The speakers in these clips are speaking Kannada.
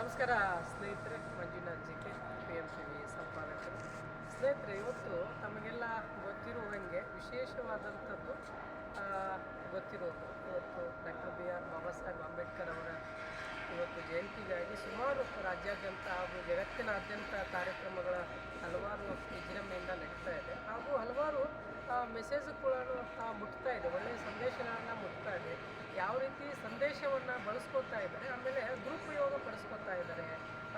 ನಮಸ್ಕಾರ, ಸ್ನೇಹಿತರೆ, Manjunath G K P M C V ಸಂಪಾದಕರು. ಸ್ನೇಹಿತರೆ, ಇವತ್ತು ತಮಗೆಲ್ಲ ಗೊತ್ತಿರುವಂಗೆ ವಿಶೇಷವಾದಂಥದ್ದು ಗೊತ್ತಿರೋದು. ಇವತ್ತು doctor B R Baba Saheb Ambedkar ಅವರ ಇವತ್ತು ಜಯಂತಿಗಾಗಿ ಸುಮಾರು ರಾಜ್ಯಾದ್ಯಂತ ಹಾಗೂ ಜಗತ್ತಿನಾದ್ಯಂತ ಕಾರ್ಯಕ್ರಮಗಳ ಹಲವಾರು ವಿಜೃಂಭಣೆಯಿಂದ ನಡೀತಾ ಇದೆ. ಹಾಗೂ ಹಲವಾರು ಮೆಸೇಜ್ಗಳನ್ನು ಮುಟ್ತಾ ಇದೆ. ಒಳ್ಳೆಯ ಸಂದೇಶಗಳನ್ನು ಮುಟ್ತಾ ಇದೆ. ಯಾವ ರೀತಿ ಸಂದೇಶವನ್ನು ಬಳಸ್ಕೊತಾ ಇದ್ದಾರೆ, ಆಮೇಲೆ ದುರುಪಯೋಗ ಪಡಿಸ್ಕೊತಾ ಇದ್ದಾರೆ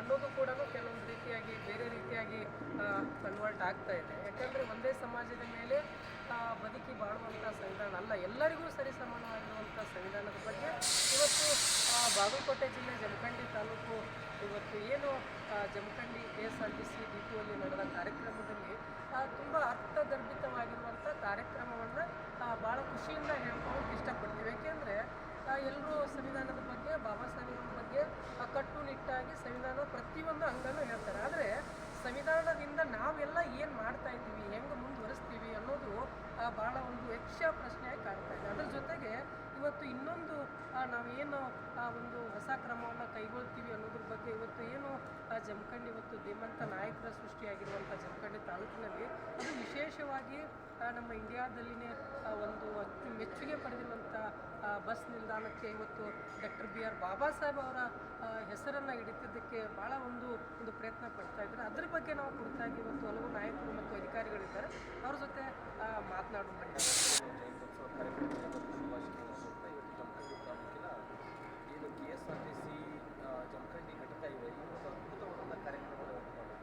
ಅನ್ನೋದು ಕೂಡ ಕೆಲವೊಂದು ರೀತಿಯಾಗಿ, ಬೇರೆ ರೀತಿಯಾಗಿ ಕನ್ವರ್ಟ್ ಆಗ್ತಾ ಇದೆ. ಯಾಕಂದರೆ ಒಂದೇ ಸಮಾಜದ ಮೇಲೆ ಬದುಕಿ ಬಾಳುವಂಥ ಸಂವಿಧಾನ ಅಲ್ಲ, ಎಲ್ಲರಿಗೂ ಸರಿ ಸಮಾನವಾಗಿರುವಂಥ ಸಂವಿಧಾನದ ಬಗ್ಗೆ ಇವತ್ತು ಬಾಗಲಕೋಟೆ ಜಿಲ್ಲೆ ಜಮಖಂಡಿ ತಾಲೂಕು ಇವತ್ತು ಏನು Jamkhandi K S R T C ಡಿಪೋಯಲ್ಲಿ ನಡೆದ ಕಾರ್ಯಕ್ರಮದಲ್ಲಿ ತುಂಬ ಅರ್ಥಗರ್ಭಿತವಾಗಿರುವಂಥ ಕಾರ್ಯಕ್ರಮವನ್ನು ಭಾಳ ಖುಷಿಯಿಂದ ಹೇಳ್ಕೊಳ್ಳೋಕೆ ಇಷ್ಟಪಡ್ತೀವಿ. ಯಾಕೆಂದರೆ ಎಲ್ಲರೂ ಸಂವಿಧಾನದ ಬಗ್ಗೆ ಬಾಬಾ ಸಾಹೇಬರ ಬಗ್ಗೆ ಕಟ್ಟುನಿಟ್ಟಾಗಿ ಸಂವಿಧಾನದ ಪ್ರತಿಯೊಂದು ಅಂಗನೂ ಹೇಳ್ತಾರೆ. ಆದರೆ ಸಂವಿಧಾನದಿಂದ ನಾವೆಲ್ಲ ಏನು ಮಾಡ್ತಾ ಇದ್ದೀವಿ ಹೆಂಗೆ ಮುಂದುವರಿಸ್ತೀವಿ ಅನ್ನೋದು ಭಾಳ ಒಂದು ಯಕ್ಷ ಪ್ರಶ್ನೆಯಾಗಿ ಕಾಣ್ತಾ ಇದೆ. ಅದ್ರ ಆ, ನಾವೇನು ಆ ಒಂದು ಹೊಸ ಕ್ರಮವನ್ನು ಕೈಗೊಳ್ತೀವಿ ಅನ್ನೋದ್ರ ಬಗ್ಗೆ ಇವತ್ತು ಏನು ಆ, ಜಮಖಂಡಿ ಇವತ್ತು ಧೀಮಂತ ನಾಯಕರ ಸೃಷ್ಟಿಯಾಗಿರುವಂಥ ಜಮಖಂಡಿ ತಾಲೂಕಿನಲ್ಲಿ ಅದು ವಿಶೇಷವಾಗಿ ನಮ್ಮ ಇಂಡಿಯಾದಲ್ಲಿನೇ ಒಂದು ಅತಿ ಮೆಚ್ಚುಗೆ ಪಡೆದಿರುವಂಥ ಬಸ್ ನಿಲ್ದಾಣಕ್ಕೆ ಇವತ್ತು doctor B R Baba Saheb ಅವರ ಹೆಸರನ್ನು ಹಿಡಿತಿದ್ದಕ್ಕೆ ಭಾಳ ಒಂದು ಒಂದು ಪ್ರಯತ್ನ ಪಡ್ತಾ ಇದ್ದಾರೆ. ಅದ್ರ ಬಗ್ಗೆ ನಾವು ಕುರಿತಾಗಿ ಇವತ್ತು ಹಲವು ನಾಯಕರು ಮತ್ತು ಅಧಿಕಾರಿಗಳಿದ್ದಾರೆ. ಅವ್ರ ಜೊತೆ ಆ, ಮಾತನಾಡೋಣ ಬನ್ನಿ ಜಯಂತ್ಯೋತ್ಸವ ಕಾರ್ಯಕ್ರಮದ ಶುಭಾಶಯಗಳನ್ನು ಕೋರ್ತಾ ಇವತ್ತು ಜಮಖಂಡಿ ತಾಲೂಕಿನ ಏನು K S R T C Jamkhandi ಘಟಕ ಇದೆ ಈ ಒಂದು ಅದ್ಭುತವಾದಂಥ ಕಾರ್ಯಕ್ರಮಗಳನ್ನು ಮಾಡಿದೆ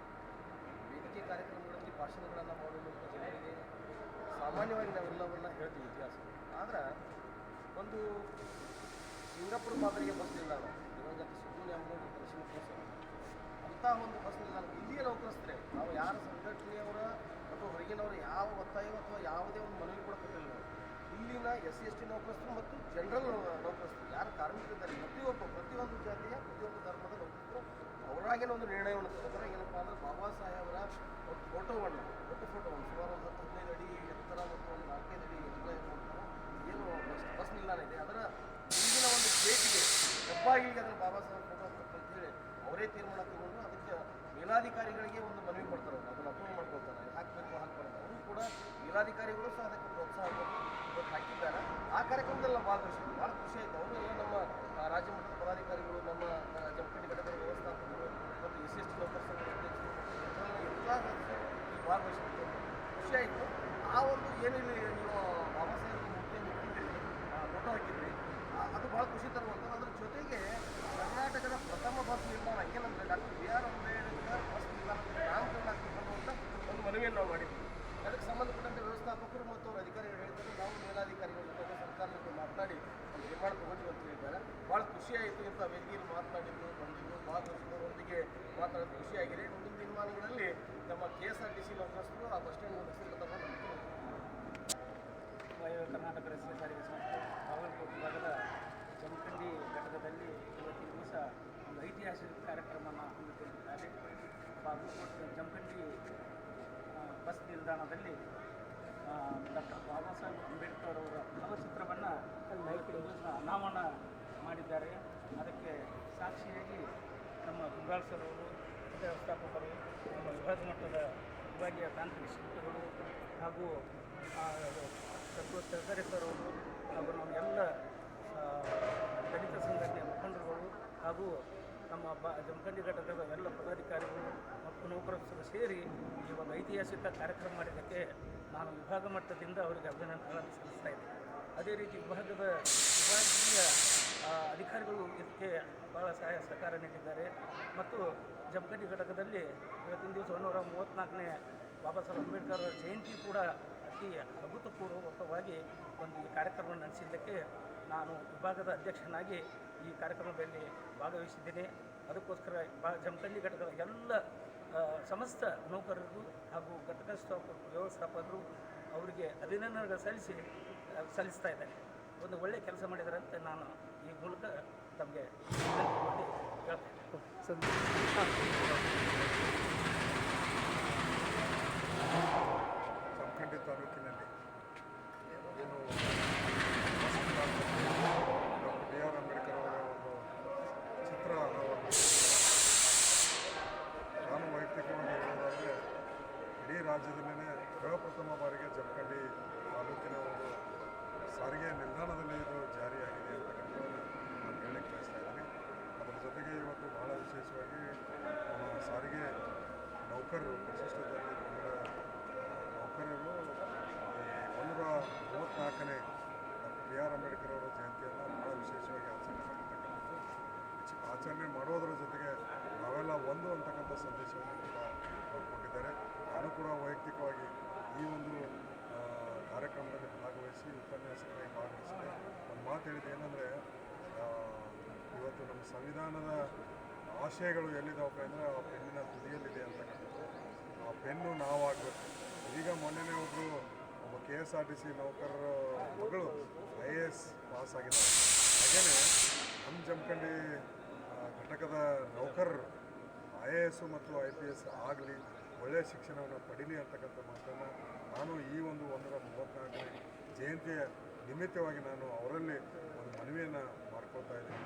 ವೇದಿಕೆ ಕಾರ್ಯಕ್ರಮಗಳಲ್ಲಿ ಭಾಷಣಗಳನ್ನು ಮಾಡುವ ಜನರಿಗೆ ಸಾಮಾನ್ಯವಾಗಿ ಹೇಳ್ತೀವಿ ಇತಿಹಾಸ. ಆದ್ರೆ ಒಂದು ಸಿಂಗಾಪುರ ಮಾದರಿಗೆ ಬಸ್ ನಿಲ್ದಾಣ. ದಿವಂಗತ ಅಮ್ಮನವರು ದರ್ಶನ ಕೂರಿಸೋದು ಅಂಥ ಒಂದು ಬಸ್ ನಿಲ್ದಾಣ ಇಲ್ಲಿಯ ನೌಕರಿಸ್ತಾರೆ ನಾವು ಯಾರ ಸಂಘಟನೆಯವರ ಅಥವಾ ಹೊರಗಿನವರು ಯಾವ ಒತ್ತಾಯ ಅಥವಾ ಯಾವುದೇ ಒಂದು ಮನವಿ ಕೂಡ ಕೊಟ್ಟಿಲ್ಲ ಇಲ್ಲಿನ ಎಸ್ ಸಿ ಎಸ್ ಟಿ ನೌಕರಸ್ಥರು ಮತ್ತು ಜನರಲ್ ನೌಕರಸ್ಥರು ಯಾರು ಕಾರ್ಮಿಕರಿದ್ದಾರೆ, ಪ್ರತಿಯೊಬ್ಬ, ಪ್ರತಿಯೊಂದು ಜಾತಿಯ, ಪ್ರತಿಯೊಂದು ಧರ್ಮದ ನೌಕರರು ಅವರಾಗಿನ ಒಂದು ನಿರ್ಣಯವನ್ನು ತಗೋತಾರೆ ಏನಪ್ಪಾ ಅಂದ್ರೆ ಬಾಬಾ ಸಾಹೇಬರ ಒಂದು ಫೋಟೋವನ್ನು ದೊಡ್ಡ ಫೋಟೋವನ್ನು ಸುಮಾರು ಒಂದು ಹತ್ತು ಹದಿನೈದು ಅಡಿ ಎತ್ತರ ಮತ್ತು ಒಂದು ನಾಲ್ಕೈದು ಅಡಿ ಎತ್ತರ ಇರುವಂತಹ ಏನು ಬಸ್ ಬಸ್ ನಿಲ್ದಾಣ ಇದೆ ಅದರ ಮುಂದಿನ ಒಂದು ಗೇಟಿಗೆ ಹೆಬ್ಬಾಗಿಲಿಗೆ ಅದನ್ನು ಬಾಬಾ ಸಾಹೇಬ್ ಫೋಟೋ ಹಾಕ್ಬೇಕು ಅಂತ ಹೇಳಿ ಅವರೇ ತೀರ್ಮಾನ ತಗೊಂಡು ಅದಕ್ಕೆ ಮೇಲಾಧಿಕಾರಿಗಳಿಗೆ ಒಂದು ಮನವಿ ಮಾಡ್ತಾರೆ ಅವ್ರು ಅದನ್ನು ಅಪ್ರೂವ್ ಮಾಡ್ಕೊಳ್ತಾರೆ ಹಾಕಬೇಕು ಹಾಕ್ಬಾರ್ದು ಅವರು ಕೂಡ ಮೇಲಾಧಿಕಾರಿಗಳು ಸಹ ಅದಕ್ಕೆ ಪ್ರೋತ್ಸಾಹ ಕೊಟ್ಟು ಇವತ್ತು ಹಾಕಿದ್ದಾರೆ ಆ ಕಾರ್ಯಕ್ರಮದಲ್ಲಿ ನಾವು ಭಾಗವಹಿಸಿದ್ವಿ ಭಾಳ ಖುಷಿ ಆಯಿತು ಅವರು ಎಲ್ಲ ನಮ್ಮ ಆ, ರಾಜ್ಯ ಮಟ್ಟದ ಪದಾಧಿಕಾರಿಗಳು ನಮ್ಮ ಆ, ಜಮಖಂಡಿ ಘಟಕದ ವ್ಯವಸ್ಥಾಪಕರು ಮತ್ತು S C S T local ಸಂಘದ ಅಧ್ಯಕ್ಷರು ಇವರೆಲ್ಲ ಎಲ್ಲ ಈ ಭಾಗವಹಿಸಿದ್ರು ಖುಷಿ ಆಯಿತು ಆ ಒಂದು ಏನಿಲ್ಲ ನೀವು ಬಾಬಾ ಸಾಹೇಬ್ ಮೂರ್ತಿಯನ್ನು ಇಟ್ಟಿದ್ದೀರಿ ಫೋಟೋ ಹಾಕಿದ್ರಿ ಆ, ಅದು ಭಾಳ ಖುಷಿ ತರುವಂಥ ಅದ್ರ ಜೊತೆಗೆ ಕರ್ನಾಟಕದ ಪ್ರಥಮ ಬಸ್ ನಿರ್ಮಾಣ ಏನಂದರೆ doctor B R Ambedkar bus ನಿರ್ಮಾಣಕ್ಕೆ ನಾಮಕರಣ ಅನ್ನುವಂಥ ಒಂದು ಮನವಿಯನ್ನು ನಾವು ಮಾಡಿದ್ವಿ. ಅದಕ್ಕೆ ಸಂಬಂಧಪಟ್ಟಂತೆ ವ್ಯವಸ್ಥಾಪಕರು ಮತ್ತು ಅವರ ಅಧಿಕಾರಿಗಳು ಹೇಳ್ತಾರೆ ನಾವು ಮೇಲಾಧಿಕಾರಿಗಳ ಜೊತೆ ಸರ್ಕಾರದ ಜೊತೆ ಮಾತನಾಡಿ ನಿರ್ಮಾಣ ತಗೊಂಡು ಅಂತ ಹೇಳಿದ್ದಾರೆ. ಭಾಳ ಖುಷಿಯಾಯಿತು ಇಂಥ ವೇದಿಕೆಯಲ್ಲಿ ಮಾತನಾಡಿದ್ದು, ಬಂದಿದ್ದು, ಭಾಗವಹಿಸಿದವರೊಂದಿಗೆ ಮಾತಾಡೋದು ಖುಷಿಯಾಗಿದೆ ಮುಂದಿನ ದಿನಮಾನಗಳಲ್ಲಿ ನಮ್ಮ K S R T C ನೌಕರಸ್ಥರು ಆ ಬಸ್ ಸ್ಟ್ಯಾಂಡ್ ಹೆಸರು ಕರ್ನಾಟಕ ರಸ್ತೆ ಸಾರಿಗೆ ಸಂಸ್ಥೆ ಬಾಗಲಕೋಟೆ ಭಾಗದ ಜಮಖಂಡಿ ಘಟಕದಲ್ಲಿ ಇವತ್ತಿನ ದಿವಸ ಐತಿಹಾಸಿಕ ಕಾರ್ಯಕ್ರಮವನ್ನು ಹಮ್ಮಿಕೊಂಡಿದ್ದಾರೆ ಬಾಗಲಕೋಟೆ ಜಮಖಂಡಿ ಬಸ್ ನಿಲ್ದಾಣದಲ್ಲಿ ಡಾಕ್ಟರ್ ಬಾಬಾ ಸಾಹೇಬ್ ಅಂಬೇಡ್ಕರ್ ಅವರ ಭಾವಚಿತ್ರವನ್ನು ಅನಾವರಣ ಮಾಡಿದ್ದಾರೆ. ಅದಕ್ಕೆ ಸಾಕ್ಷಿಯಾಗಿ ನಮ್ಮ ಗುಂಗಾಳ್ ಸರ್ ಅವರು ವ್ಯವಸ್ಥಾಪಕರು, ನಮ್ಮ ವಿಭಾಗ ಮಟ್ಟದ ವಿಭಾಗೀಯ ತಾಂತ್ರಿಕ ಶಿಕ್ಷಕರು ಹಾಗೂ ಸತ್ವ ಸರ್ ಅವರು ಹಾಗೂ ಎಲ್ಲ ದಲಿತ ಸಂಘಟನೆಯ ಮುಖಂಡರುಗಳು ಹಾಗೂ ನಮ್ಮ ಬ ಜಮಖಂಡಿ ಘಟಕದ ಎಲ್ಲ ಪದಾಧಿಕಾರಿಗಳು ಮತ್ತು ನೌಕರಸ್ಥರು ಸೇರಿ ಈ ಒಂದು ಐತಿಹಾಸಿಕ ಕಾರ್ಯಕ್ರಮ ಮಾಡಿದ್ದಕ್ಕೆ ನಾನು ವಿಭಾಗ ಮಟ್ಟದಿಂದ ಅವರಿಗೆ ಅಭಿನಂದನೆಗಳನ್ನು ಸಲ್ಲಿಸ್ತಾ ಇದ್ದೇನೆ. ಅದೇ ರೀತಿ ವಿಭಾಗದ ವಿಭಾಗೀಯ ಅಧಿಕಾರಿಗಳು ಇದಕ್ಕೆ ಭಾಳ ಸಹಾಯ ಸಹಕಾರ ನೀಡಿದ್ದಾರೆ. ಮತ್ತು ಜಮಖಂಡಿ ಘಟಕದಲ್ಲಿ ಇವತ್ತಿನ ದಿವಸ ಒಂದೂರ ಮೂವತ್ತ್ನಾಲ್ಕನೇ ಬಾಬಾ ಸಾಹೇಬ್ ಅಂಬೇಡ್ಕರ್ ಜಯಂತಿ ಕೂಡ ಅತಿ ಅಭೂತಪೂರ್ವಕವಾಗಿ ಒಂದು ಈ ಕಾರ್ಯಕ್ರಮವನ್ನು ನಡೆಸಿದ್ದಕ್ಕೆ ನಾನು ವಿಭಾಗದ ಅಧ್ಯಕ್ಷನಾಗಿ ಈ ಕಾರ್ಯಕ್ರಮದಲ್ಲಿ ಭಾಗವಹಿಸಿದ್ದೇನೆ. ಅದಕ್ಕೋಸ್ಕರ ಬಾ ಜಮಖಂಡಿ ಘಟಕದ ಎಲ್ಲ ಸಮಸ್ತ ನೌಕರರು ಹಾಗೂ ಘಟಕ ಸ್ಥಾಪ ವ್ಯವಸ್ಥಾಪಕರು ಅವರಿಗೆ ಅಭಿನಂದನೆಗಳು ಸಲ್ಲಿಸಿ ಸಲ್ಲಿಸ್ತಾ ಇದ್ದಾರೆ. ಒಂದು ಒಳ್ಳೆಯ ಕೆಲಸ ಮಾಡಿದ್ದಾರೆ ಅಂತ ನಾನು ಈ ಮೂಲಕ ತಮಗೆ ಹೇಳ್ತೇನೆ ಬಾರಿಗೆ ಜಮಖಂಡಿ ತಾಲೂಕಿನ ಒಂದು ಸಾರಿಗೆ ನಿಲ್ದಾಣದಲ್ಲಿ ಇದು ಜಾರಿಯಾಗಿದೆ ಅಂತಕ್ಕಂಥ ನಾನು ಹೇಳಕ್ಕೆ ಬಯಸ್ತಾ ಇದ್ದೀನಿ. ಅದರ ಜೊತೆಗೆ ಇವತ್ತು ಬಹಳ ವಿಶೇಷವಾಗಿ ಸಾರಿಗೆ ನೌಕರರು ಪರಿಶಿಷ್ಟ ಜಾತಿ ಪಂಗಡ ನೌಕರರು ಒಂದೂರ ಮೂವತ್ತ್ನಾಲ್ಕನೇ ಬಿ ಆರ್ ಅಂಬೇಡ್ಕರ್ ಅವರ ಜಯಂತಿಯನ್ನು ಬಹಳ ವಿಶೇಷವಾಗಿ ಆಚರಣೆ ಆಚರಣೆ ಮಾಡೋದರ ಜೊತೆಗೆ ನಾವೆಲ್ಲ ಒಂದು ಅಂತಕ್ಕಂಥ ಸಂದೇಶವನ್ನು ಕೂಡ ಕೊಟ್ಟಿದ್ದಾರೆ. ನಾನು ಕೂಡ ವೈಯಕ್ತಿಕವಾಗಿ ಈ ಒಂದು ಕಾರ್ಯಕ್ರಮದಲ್ಲಿ ಭಾಗವಹಿಸಿ ಉಪನ್ಯಾಸಕರಾಗಿ ಭಾಗವಹಿಸಿದೆ. ಒಂದು ಮಾತು ಹೇಳಿದೆ ಏನಂದರೆ ಇವತ್ತು ನಮ್ಮ ಸಂವಿಧಾನದ ಆಶಯಗಳು ಎಲ್ಲಿದ್ದಾವಪ್ಪ ಅಂದರೆ, ಆ ಪೆನ್ನಿನ ತುದಿಯಲ್ಲಿದೆ ಅಂತಕ್ಕಂಥದ್ದು. ಆ ಪೆನ್ನು ನಾವಾಗಬೇಕು. ಈಗ ಮೊನ್ನೆನೇ ಒಬ್ಬರು ಒಬ್ಬ K S R T C ನೌಕರರ ಮಗಳು ಐ ಎ ಎಸ್ ಪಾಸ್ ಆಗಿದ್ದಾರೆ ಹಾಗೆಯೇ ನಮ್ಮ ಜಮಖಂಡಿ ಘಟಕದ ನೌಕರರು, ಐ ಎ ಎಸ್ಸು ಮತ್ತು ಐ ಪಿ ಎಸ್ ಆಗಲಿ ಒಳ್ಳೆಯ ಶಿಕ್ಷಣವನ್ನು ಪಡೀಲಿ ಅಂತಕ್ಕಂಥ ಮಾತನ್ನು ನಾನು ಈ ಒಂದು ಒಂದರ ಮೂವತ್ತ್ನಾಲ್ಕನೇ ಜಯಂತಿಯ ನಿಮಿತ್ತವಾಗಿ ನಾನು ಅವರಲ್ಲಿ ಒಂದು ಮನವಿಯನ್ನು ಮಾಡ್ಕೊಳ್ತಾ ಇದ್ದೀನಿ.